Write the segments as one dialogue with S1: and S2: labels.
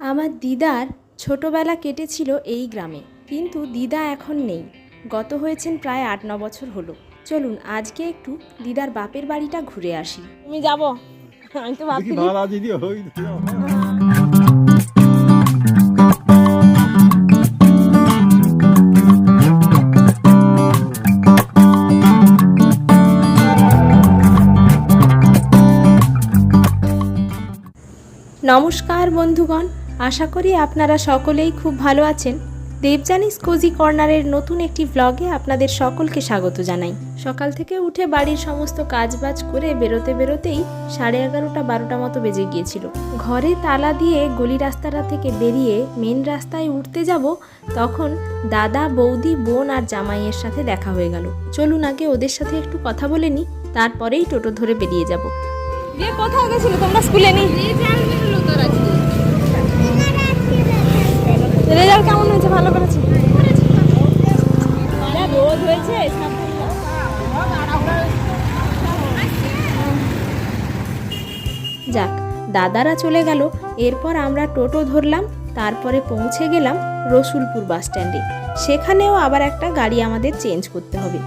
S1: আমার দিদার ছোটবেলা কেটেছিল এই গ্রামে কিন্তু দিদা এখন নেই। গত হয়েছেন প্রায় আট ন বছর হলো। চলুন আজকে একটু দিদার বাপের বাড়িটা ঘুরে আসি। তুমি যাব। আমি তো নমস্কার বন্ধুগণ আশা করি আপনারা সকলেই খুব ভালো আছেন। দেবজানিস কোজি কর্নারের নতুন একটি ব্লগে আপনাদের সকলকে স্বাগত জানাই। সকাল থেকে উঠে বাড়ির সমস্ত কাজবাজ করে বেরোতে বেরোতেই সাড়ে এগারোটা বারোটা মতো বেজে গিয়েছিল। ঘরে তালা দিয়ে গলি রাস্তাটা থেকে বেরিয়ে মেন রাস্তায় উঠতে যাব, তখন দাদা, বৌদি, বোন আর জামাইয়ের সাথে দেখা হয়ে গেল। চলুন আগে ওদের সাথে একটু কথা বলে নিই তারপরেই টোটো ধরে বেরিয়ে যাব। কোথায় গেছিলে তোমরা স্কুলে নেই রেজাল্ট কেমন হয়েছে? ভালো করেছে? যাক, দাদারা চলে গেল। এরপর আমরা টোটো ধরলাম, তারপরে পৌঁছে গেলাম রসুলপুর বাস স্ট্যান্ডে সেখানেও আবার একটা গাড়ি আমাদের চেঞ্জ করতে হবে।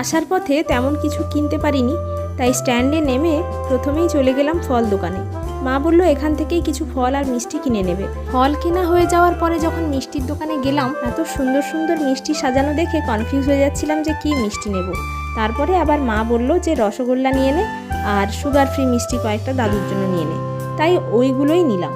S1: আসার পথে তেমন কিছু কিনতে পারিনি তাই স্ট্যান্ডে নেমে প্রথমেই চলে গেলাম ফল দোকানে। মা বলল এখান থেকেই কিছু ফল আর মিষ্টি কিনে নেবে। ফল কেনা হয়ে যাওয়ার পরে যখন মিষ্টির দোকানে গেলাম এত সুন্দর সুন্দর মিষ্টি সাজানো দেখে কনফিউজ হয়ে যাচ্ছিলাম যে কি মিষ্টি নেব। তারপরে আবার মা বলল যে রসগোল্লা নিয়ে নে আর সুগার ফ্রি মিষ্টি কয়েকটা দাদুর জন্য নিয়ে নে। তাই ওইগুলোই নিলাম।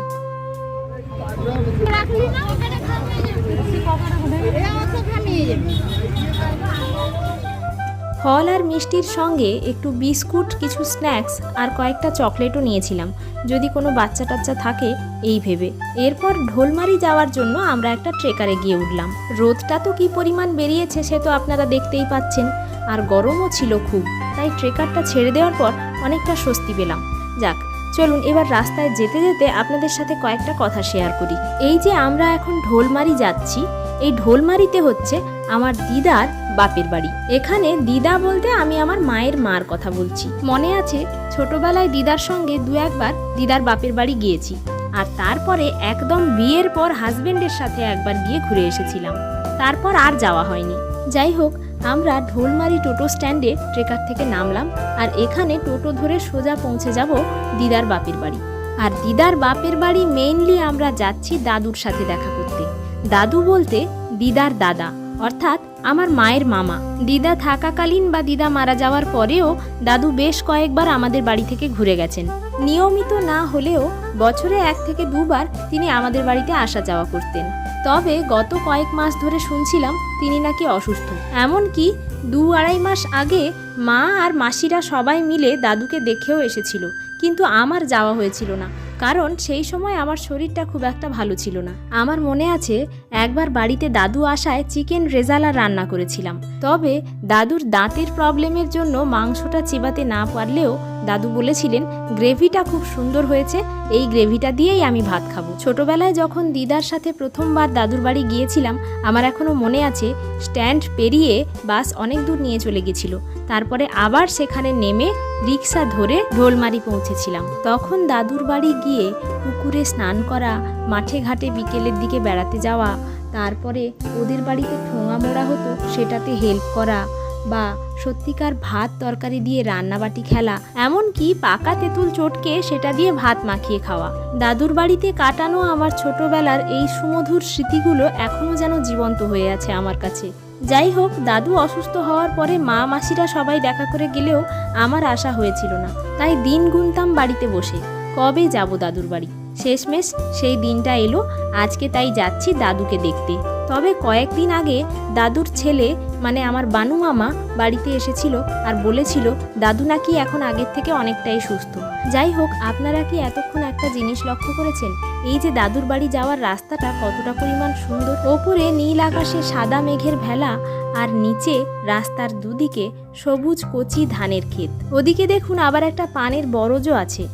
S1: ফল আর মিষ্টির সঙ্গে একটু বিস্কুট, কিছু স্ন্যাক্স আর কয়েকটা চকলেটও নিয়েছিলাম। যদি কোনো বাচ্চা টাচ্চা থাকে, এই ভেবে। এরপর ঢোলমারি যাওয়ার জন্য আমরা একটা ট্রেকারে গিয়ে উঠলাম। রোদটা তো কি পরিমাণ বেরিয়েছে সে তো আপনারা দেখতেই পাচ্ছেন। আর গরমও ছিল খুব, তাই ট্রেকারটা ছেড়ে দেওয়ার পর অনেকটা স্বস্তি পেলাম। যাক, চলুন এবার রাস্তায় যেতে যেতে আপনাদের সাথে কয়েকটা কথা শেয়ার করি। এই যে আমরা এখন ঢোলমারি যাচ্ছি, এই ঢোলমারিতে হচ্ছে আমার দিদার বাপের বাড়ি। এখানে দিদা বলতে আমি আমার মায়ের মার কথা বলছি। মনে আছে ছোটবেলায় দিদার সঙ্গে দু একবার দিদার বাপের বাড়ি গিয়েছি। আর তারপরে একদম বিয়ের পর হাজবেন্ডের সাথে একবার গিয়ে ঘুরে এসেছিলাম। তারপর আর যাওয়া হয়নি। যাই হোক, আমরা ঢোলমারি টোটো স্ট্যান্ডে ট্রেকার থেকে নামলাম আর এখানে টোটো ধরে সোজা পৌঁছে যাব দিদার বাপের বাড়ি। আর দিদার বাপের বাড়ি মেইনলি আমরা যাচ্ছি দাদুর সাথে দেখা করতে। দাদু বলতে দিদার দাদা। অর্থাৎ আমার মায়ের মামা। দিদা থাকাকালীন বা দিদা মারা যাওয়ার পরেও দাদু বেশ কয়েকবার আমাদের বাড়ি থেকে ঘুরে গেছেন। নিয়মিত না হলেও বছরে এক থেকে দুবার তিনি আমাদের বাড়িতে আসা যাওয়া করতেন। তবে গত কয়েক মাস ধরে শুনছিলাম তিনি নাকি অসুস্থ। এমনকি দু আড়াই মাস আগে মা আর মাসিরা সবাই মিলে দাদুকে দেখেও এসেছিল। কিন্তু আমার যাওয়া হয়েছিল না। কারণ সেই সময় আমার শরীরটা খুব একটা ভালো ছিল না। আমার মনে আছে, একবার বাড়িতে দাদু আসায় চিকেন রেজালা রান্না করেছিলাম। তবে দাদুর দাঁতের প্রবলেমের জন্য মাংসটা চিবাতে না পারলেও দাদু বলেছিলেন, গ্রেভিটা খুব সুন্দর হয়েছে, এই গ্রেভিটা দিয়েই আমি ভাত খাব। ছোটবেলায় যখন দিদার সাথে প্রথমবার দাদুর বাড়ি গিয়েছিলাম, আমার এখনও মনে আছে, স্ট্যান্ড পেরিয়ে বাস অনেক দূর নিয়ে চলে গেছিল। তারপরে আবার সেখানে নেমে রিক্সা ধরে ঢোলমারি পৌঁছেছিলাম। তখন দাদুর বাড়ি গিয়ে পুকুরে স্নান করা, মাঠে ঘাটে বিকেলের দিকে বেড়াতে যাওয়া, তারপরে ওদের বাড়িতে ঠোঙা মোড়া হতো, সেটাতে হেল্প করা বা সত্যিকার ভাত তরকারি দিয়ে রান্নাবাটি খেলা, এমনকি পাকা তেঁতুল চটকে সেটা দিয়ে ভাত মাখিয়ে খাওয়া। দাদুর বাড়িতে কাটানো আমার ছোটবেলার এই সুমধুর স্মৃতিগুলো এখনও যেন জীবন্ত হয়ে আছে আমার কাছে। যাই হোক, দাদু অসুস্থ হওয়ার পরে মা মাসিরা সবাই দেখা করে গেলেও আমার আশা হয়েছিল না। তাই দিন গুনতাম বাড়িতে বসে। কবে যাব দাদুর বাড়ি? শেষমেশ সেই দিনটা এলো, আজকে তাই যাচ্ছি দাদুকে দেখতে। তবে কয়েকদিন আগে দাদুর ছেলে মানে আমার বানু মামা, বাড়িতে এসেছিল আর বলেছিল, দাদু নাকি এখন আগের থেকে অনেকটাই সুস্থ। যাই হোক, আপনারা কি এতক্ষণ একটা জিনিস লক্ষ্য করেছেন? এই যে দাদুর বাড়ি যাওয়ার রাস্তাটা কতটা পরিমাণ সুন্দর। ওপরে নীল আকাশে সাদা মেঘের ভেলা আর নিচে রাস্তার দুদিকে সবুজ কচি ধানের ক্ষেত। ওদিকে দেখুন আবার একটা পানের বরজও আছে।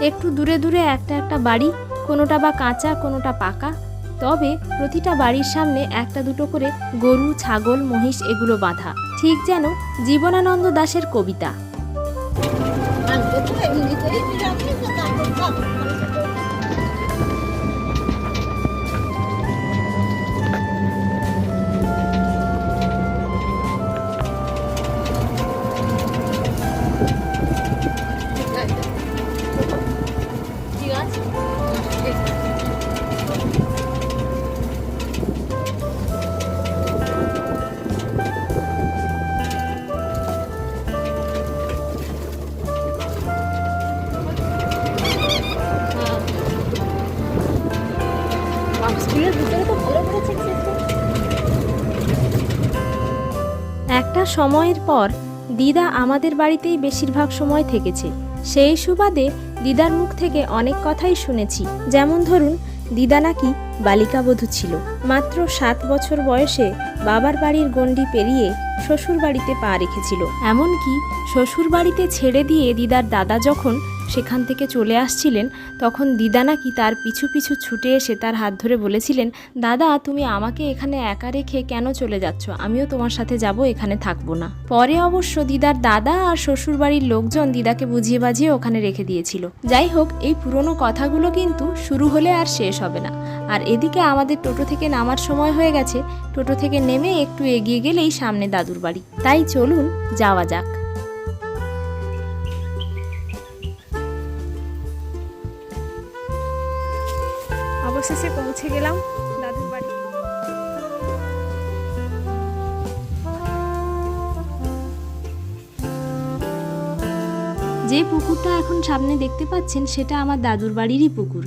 S1: একটু দূরে দূরে একটা একটা বাড়ি। কোনোটা বা কাঁচা, কোনোটা পাকা। তবে প্রতিটা বাড়ির সামনে একটা দুটো করে গরু, ছাগল, মহিষ এগুলো বাঁধা। ঠিক যেন জীবনানন্দ দাশের কবিতা। একটা সময়ের পর দিদা আমাদের বাড়িতেই বেশিরভাগ সময় থেকেছে। সেই সুবাদে দিদার মুখ থেকে অনেক কথাই শুনেছি। যেমন ধরুন, দিদা নাকি বালিকাবধূ ছিল। মাত্র সাত বছর বয়সে বাবার বাড়ির গণ্ডি পেরিয়ে শ্বশুর বাড়িতে পা রেখেছিল। এমনকি শ্বশুর বাড়িতে ছেড়ে দিয়ে দিদার দাদা যখন সেখান থেকে চলে আসছিলেন, তখন দিদা নাকি তার পিছু পিছু ছুটে এসে তার হাত ধরে বলেছিলেন, দাদা, তুমি আমাকে এখানে একা রেখে কেন চলে যাচ্ছ? আমিও তোমার সাথে যাব, এখানে থাকব না। পরে অবশ্য দিদার দাদা আর শ্বশুর বাড়ির লোকজন দিদাকে বুঝিয়ে বাজিয়ে ওখানে রেখে দিয়েছিল। যাই হোক, এই পুরনো কথাগুলো কিন্তু শুরু হলে আর শেষ হবে না। আর এদিকে আমাদের টোটো থেকে নামার সময় হয়ে গেছে। টোটো থেকে নেমে একটু এগিয়ে গেলেই সামনে দাদুর বাড়ি। তাই চলুন, যাওয়া যাক। অবশেষে পৌঁছে গেলাম দাদুর বাড়ি। যে পুকুরটা এখন সামনে দেখতে পাচ্ছেন, সেটা আমার দাদুর বাড়িরই পুকুর।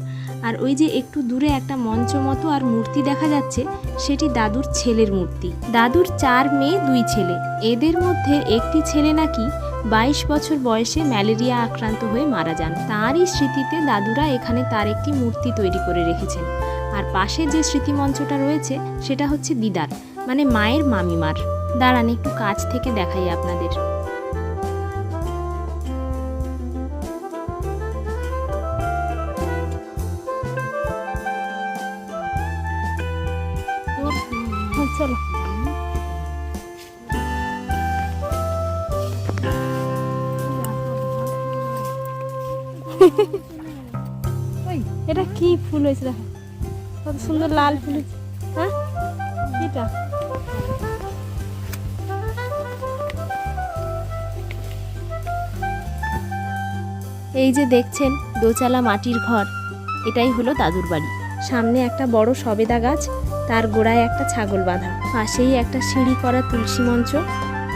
S1: আর ওই যে একটু দূরে একটা মঞ্চ মতো আর মূর্তি দেখা যাচ্ছে, সেটি দাদুর ছেলের মূর্তি। দাদুর চার মেয়ে, দুই ছেলে। এদের মধ্যে একটি ছেলে নাকি বাইশ বছর বয়সে ম্যালেরিয়া আক্রান্ত হয়ে মারা যান। তারই স্মৃতিতে দাদুরা এখানে তার একটি মূর্তি তৈরি করে রেখেছেন। আর পাশে যে স্মৃতিমঞ্চটা রয়েছে, সেটা হচ্ছে দিদার মানে মায়ের মামিমার। দাঁড়ান, একটু কাছ থেকে দেখাই আপনাদের। চলো। ফুল হয়েছে, দেখো। কত সুন্দর লাল ফুল হ্যাঁ? এটা। এই যে দেখছেন, দোচালা মাটির ঘর। এটাই হলো দাদুর বাড়ি। সামনে একটা বড় সবেদা গাছ, তার গোড়ায় একটা ছাগল বাঁধা। পাশেই একটা সিঁড়ি করা তুলসী মঞ্চ,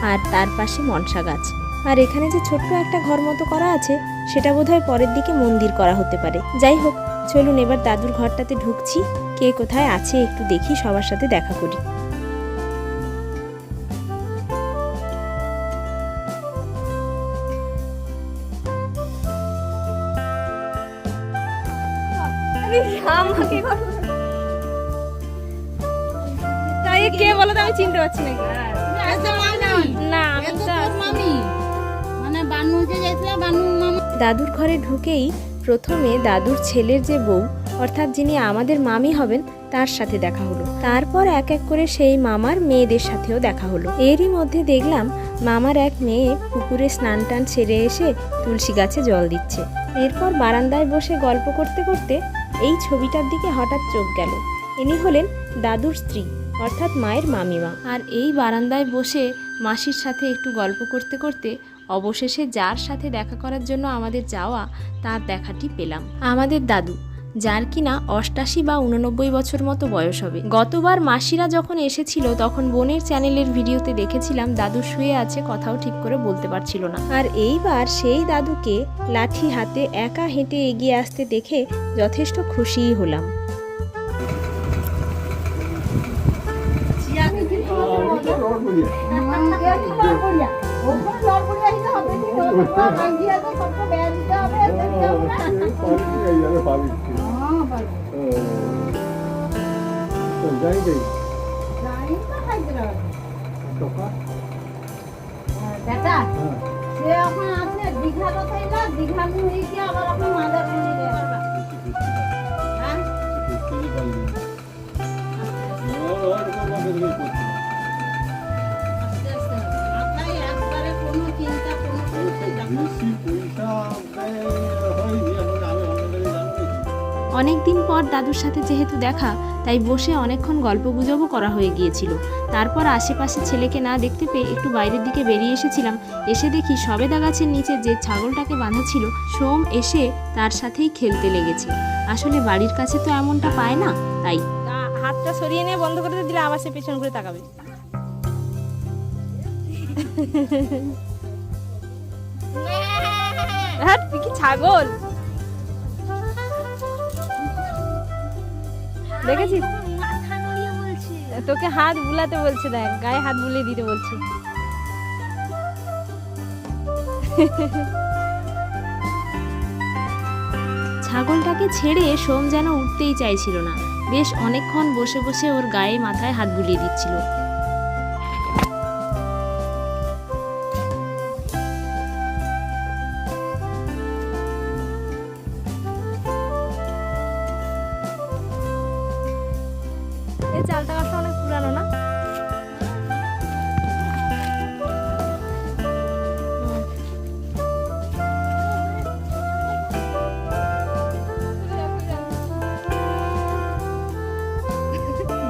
S1: আর তার পাশে মনসা গাছ। আর এখানে যে ছোট্ট একটা ঘর মতো করা আছে, সেটা বোধহয় পরের দিকে মন্দির করা হতে পারে। যাই হোক চলুন এবার দাদুর ঘরটাতে ঢুকছি। কে কোথায় আছে একটু দেখি সবার সাথে দেখা করি। তাই কে বলো তো আমি চিনতে পারছি না। না
S2: মানে মামা।
S1: দাদুর ঘরে ঢুকেই প্রথমে দাদুর ছেলের যে বউ, অর্থাৎ যিনি আমাদের মামি হবেন, তার সাথে দেখা হলো। তারপর এক এক করে সেই মামার মেয়েদের সাথেও দেখা হলো। এরই মধ্যে দেখলাম মামার এক মেয়ে পুকুরে স্নান টান সেরে এসে তুলসী গাছে জল দিচ্ছে। এরপর বারান্দায় বসে গল্প করতে করতে এই ছবিটার দিকে হঠাৎ চোখ গেল। ইনি হলেন দাদুর স্ত্রী, অর্থাৎ মায়ের মামিমা। আর এই বারান্দায় বসে মাসির সাথে একটু গল্প করতে করতে অবশেষে যার সাথে দেখা করার জন্য আমাদের যাওয়া, তার দেখাটি পেলাম। আমাদের দাদু, যার কিনা অষ্টাশি বা উননব্বই বছর মতো বয়স হবে। গতবার মাসিরা যখন এসেছিল, তখন বোনের চ্যানেলের ভিডিওতে দেখেছিলাম দাদু শুয়ে আছে, কথাও ঠিক করে বলতে পারছিল না। আর এইবার সেই দাদুকে লাঠি হাতে একা হেঁটে এগিয়ে আসতে দেখে যথেষ্ট খুশিই হলাম।
S2: আছে দীঘা কোথায় না দীঘা হয়ে? গিয়ে আবার এখন মাদার মন্দিরে হ্যাঁ?
S1: অনেক দিন পর দাদুর সাথে যেহেতু দেখা তাই বসে অনেকক্ষণ গল্প গুজবও করা হয়ে গিয়েছিল। তারপর আশেপাশে ছেলেকে না দেখতে পেয়ে একটু বাইরের দিকে বেরিয়ে এসেছিলাম। এসে দেখি সবেদা গাছের নিচে যে ছাগলটাকে বাঁধা ছিল সোম এসে তার সাথেই খেলতে লেগেছে। আসলে বাড়ির কাছে তো এমনটা পায় না তাই। হাতটা সরিয়ে নিয়ে বন্ধ করে দিলে আবার সে পেছন করে তাকাবে। হ্যাঁ কি ছাগল? দেখেছিস? তোকে হাত বুলাতে বলছে দেখ গায়ে হাত বুলিয়ে দিতে বলছে। ছাগলটাকে ছেড়ে সোম যেন উঠতেই চাইছিল না। বেশ অনেকক্ষণ বসে বসে ওর গায়ে মাথায় হাত বুলিয়ে দিচ্ছিল।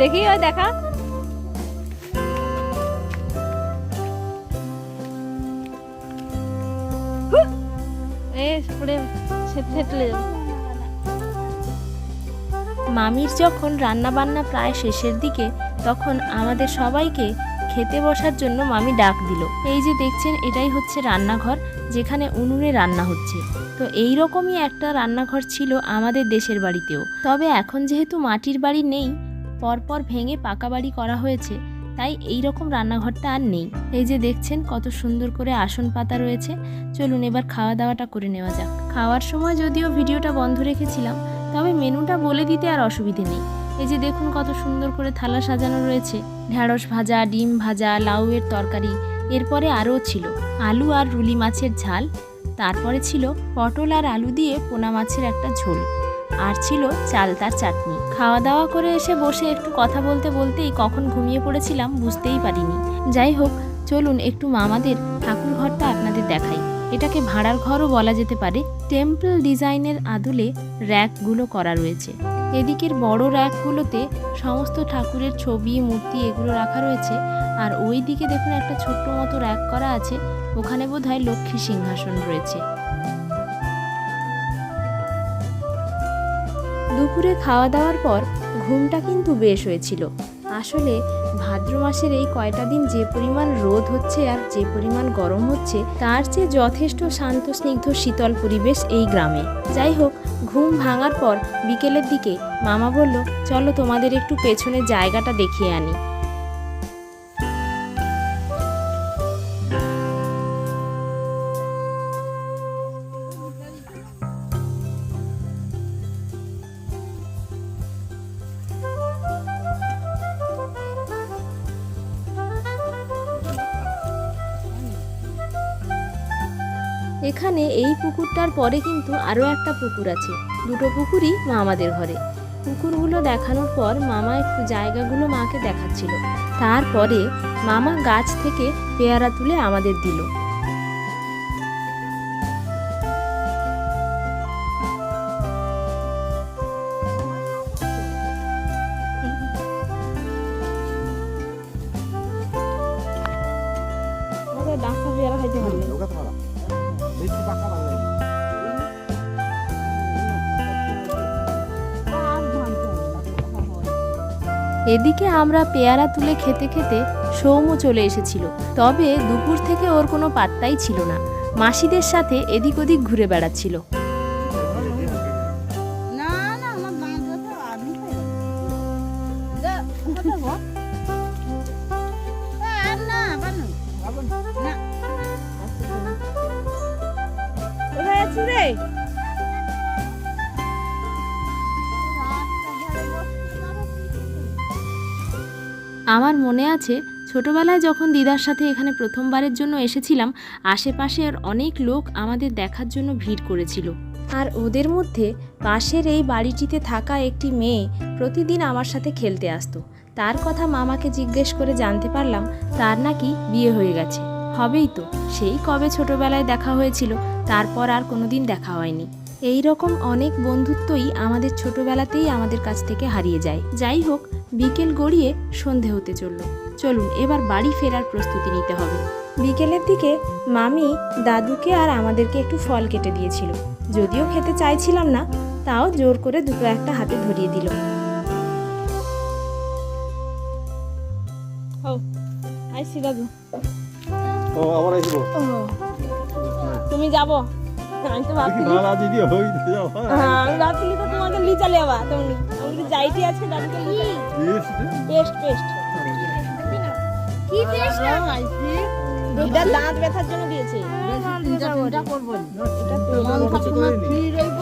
S1: দেখি, ওই দেখা। মামির যখন রান্না বান্না প্রায় শেষের দিকে, তখন আমাদের সবাইকে খেতে বসার জন্য মামি ডাক দিল। এই যে দেখছেন, এটাই হচ্ছে রান্নাঘর, যেখানে উনুনে রান্না হচ্ছে। তো এই রকমই একটা রান্নাঘর ছিল আমাদের দেশের বাড়িতেও। তবে এখন যেহেতু মাটির বাড়ি নেই পরপর ভেঙে পাকা বাড়ি করা হয়েছে, তাই এই রকম রান্নাঘরটা আর নেই। এই যে দেখছেন কত সুন্দর করে আসন পাতা রয়েছে, চলুন এবার খাওয়া দাওয়াটা করে নেওয়া যাক। খাওয়ার সময় যদিও ভিডিওটা বন্ধ রেখেছিলাম, তবে মেনুটা বলে দিতে আর অসুবিধে নেই। এই যে দেখুন কত সুন্দর করে থালা সাজানো রয়েছে, ঢ্যাঁড়স ভাজা, ডিম ভাজা, লাউয়ের তরকারি, এরপরে আরও ছিল আলু আর রুলি মাছের ঝাল, তারপরে ছিল পটল আর আলু দিয়ে পোনা মাছের একটা ঝোল, আর ছিল চালতার চাটনি। খাওয়া দাওয়া করে এসে বসে একটু কথা বলতে বলতেই কখন ঘুমিয়ে পড়েছিলাম বুঝতেই পারিনি। যাই হোক, চলুন একটু মামাদের ঠাকুর ঘরটা আপনাদের দেখাই। এটাকে ভাড়ার ঘরও বলা যেতে পারে। টেম্পল ডিজাইনের আদলে র্যাকগুলো করা রয়েছে। এদিকের বড় র্যাকগুলোতে সমস্ত ঠাকুরের ছবি, মূর্তি এগুলো রাখা রয়েছে। আর ওই দিকে দেখুন একটা ছোট্ট মতো র্যাক করা আছে। ওখানে বোধহয় লক্ষ্মী সিংহাসন রয়েছে। দুপুরে খাওয়া দাওয়ার পর ঘুমটা কিন্তু বেশ হয়েছিল। আসলে ভাদ্র মাসের এই কয়টা দিন যে পরিমাণ রোদ হচ্ছে আর যে পরিমাণ গরম হচ্ছে, তার চেয়ে যথেষ্ট শান্ত, স্নিগ্ধ, শীতল পরিবেশ এই গ্রামে। যাই হোক, ঘুম ভাঙার পর বিকেলের দিকে মামা বলল, চলো তোমাদের একটু পেছনে জায়গাটা দেখিয়ে আনি। এখানে এই পুকুরটার পরে কিন্তু আরও একটা পুকুর আছে। দুটো পুকুরই মামাদের ঘরে। পুকুরগুলো দেখানোর পর মামা একটু জায়গাগুলো মাকে দেখাচ্ছিল। তারপরে মামা গাছ থেকে পেয়ারা তুলে আমাদের দিল। আমরা পেয়ারা তুলে খেতে খেতে সৌমও চলে এসেছিল। তবে দুপুর থেকে ওর কোনো পাত্তাই ছিল না। মাসিদের সাথে এদিক ওদিক ঘুরে বেড়াচ্ছিল। আছে, ছোটবেলায় যখন দিদার সাথে এখানে প্রথমবারের জন্য এসেছিলাম আশেপাশের অনেক লোক আমাদের দেখার জন্য ভিড় করেছিল। আর ওদের মধ্যে পাশের এই বাড়িটিতে থাকা একটি মেয়ে প্রতিদিন আমার সাথে খেলতে আসতো। তার কথা মামাকে জিজ্ঞেস করে জানতে পারলাম, তার নাকি বিয়ে হয়ে গেছে। হবেই তো, সেই কবে ছোটবেলায় দেখা হয়েছিল, তারপর আর কোনোদিন দেখা হয়নি। এই রকম অনেক বন্ধুত্বই আমাদের ছোটবেলাতেই আমাদের কাছ থেকে হারিয়ে যায়। যাই হোক, বিকেল গড়িয়ে সন্ধে হতে চলল। চলুন এবার বাড়ি ফেরার প্রস্তুতি নিতে হবে। বিকেলের দিকে মামি দাদুকে আর আমাদেরকে একটু ফল কেটে দিয়েছিল। যদিও খেতে চাইছিলাম না তাও জোর করে দুটো একটা হাতে ধরিয়ে দিল। আইসি দাদু।
S3: ও আবার
S1: তুমি যাব? আমি তো
S3: দিদি হই যাও
S1: হ্যাঁ আমি তো তোমাকে লি চালে যাবা তুমি আমি যাইটি আছে দাদুকে পেস্ট পেস্ট
S2: কি টেস্ট
S1: এটা দাঁত ব্যথার জন্য দিয়েছে।
S2: তিনটা তিনটা করব। মন ফ্রি রইব।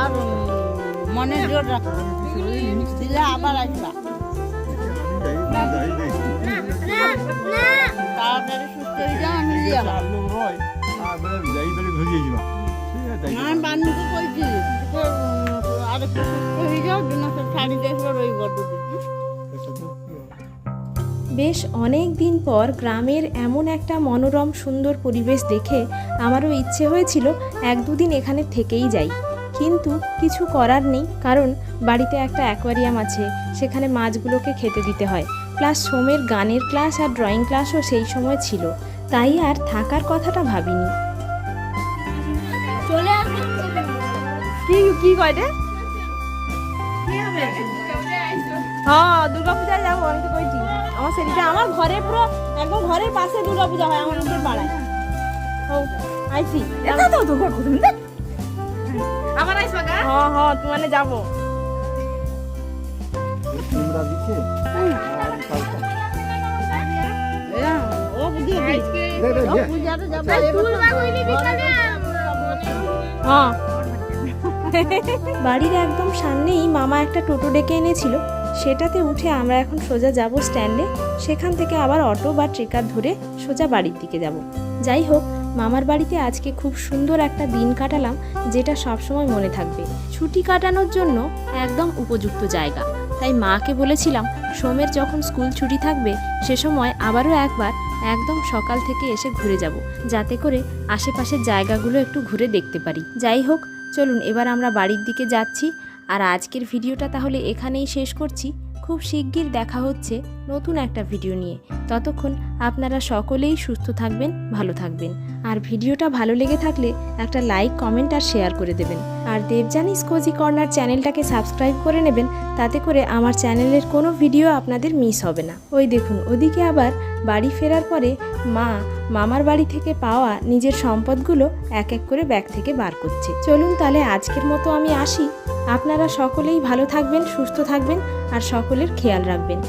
S2: আর মনে জোর রাখব দিলে আবার আসবা। তাড়াতাড়ি সুস্থ হয়ে যাও আমি দিয়ে যাব। আমি বান্নুকে কইছি আরেকটু সুস্থ হয়ে যাও দিন শাড়ি দেখব রইব দুদিন
S1: বেশ অনেক দিন পর গ্রামের এমন একটা মনোরম সুন্দর পরিবেশ দেখে আমারও ইচ্ছে হয়েছিল এক দুদিন এখানে থেকেই যাই। কিন্তু কিছু করার নেই কারণ বাড়িতে একটা অ্যাকোয়ারিয়াম আছে সেখানে মাছগুলোকে খেতে দিতে হয়। প্লাস সোমের গানের ক্লাস আর ড্রয়িং ক্লাসও সেই সময় ছিল তাই আর থাকার কথাটা ভাবিনি।
S2: চলে
S1: কি কি কয় হ্যাঁ দুর্গা পূজায় যাব আমি তো কইছি। আমার সেদিকে আমার ঘরে পুরো একদম ঘরের পাশে দুর্গা পূজা হয় আমার আমাদের পাড়ায় ও এটা তো তো ঘর তুমি
S2: আবার আসবা গা
S1: হ্যাঁ হ্যাঁ মানে
S2: যাব
S1: হ্যাঁ বাড়ির একদম সামনেই মামা একটা টোটো ডেকে এনেছিল সেটাতে উঠে আমরা এখন সোজা যাব স্ট্যান্ডে, সেখান থেকে আবার অটো বা ট্রেকার ধরে সোজা বাড়ির দিকে যাব। যাই হোক, মামার বাড়িতে আজকে খুব সুন্দর একটা দিন কাটালাম, যেটা সবসময় মনে থাকবে। ছুটি কাটানোর জন্য একদম উপযুক্ত জায়গা। তাই মাকে বলেছিলাম, সোমের যখন স্কুল ছুটি থাকবে, সে সময় আবারও একবার একদম সকাল থেকে এসে ঘুরে যাব, যাতে করে আশেপাশের জায়গাগুলো একটু ঘুরে দেখতে পারি। যাই হোক, চলুন এবার আমরা বাড়ির দিকে যাচ্ছি। আর আজকের ভিডিওটা তাহলে এখানেই শেষ করছি। খুব শিগগির দেখা হচ্ছে নতুন একটা ভিডিও নিয়ে। ততক্ষণ আপনারা সকলেই সুস্থ থাকবেন, ভালো থাকবেন। আর ভিডিওটা ভালো লেগে থাকলে একটা লাইক, কমেন্ট আর শেয়ার করে দেবেন। আর দেবজানিস কোজি কর্নার চ্যানেলটাকে সাবস্ক্রাইব করে নেবেন, তাতে করে আমার চ্যানেলের কোনো ভিডিও আপনাদের মিস হবে না। ওই দেখুন, ওদিকে আবার বাড়ি ফেরার পরে মা মামার বাড়ি থেকে পাওয়া নিজের সম্পদগুলো এক এক করে ব্যাগ থেকে বার করছে। চলুন তাহলে আজকের মতো আমি আসি। আপনারা সকলেই ভালো থাকবেন সুস্থ থাকবেন আর সকলের খেয়াল রাখবেন।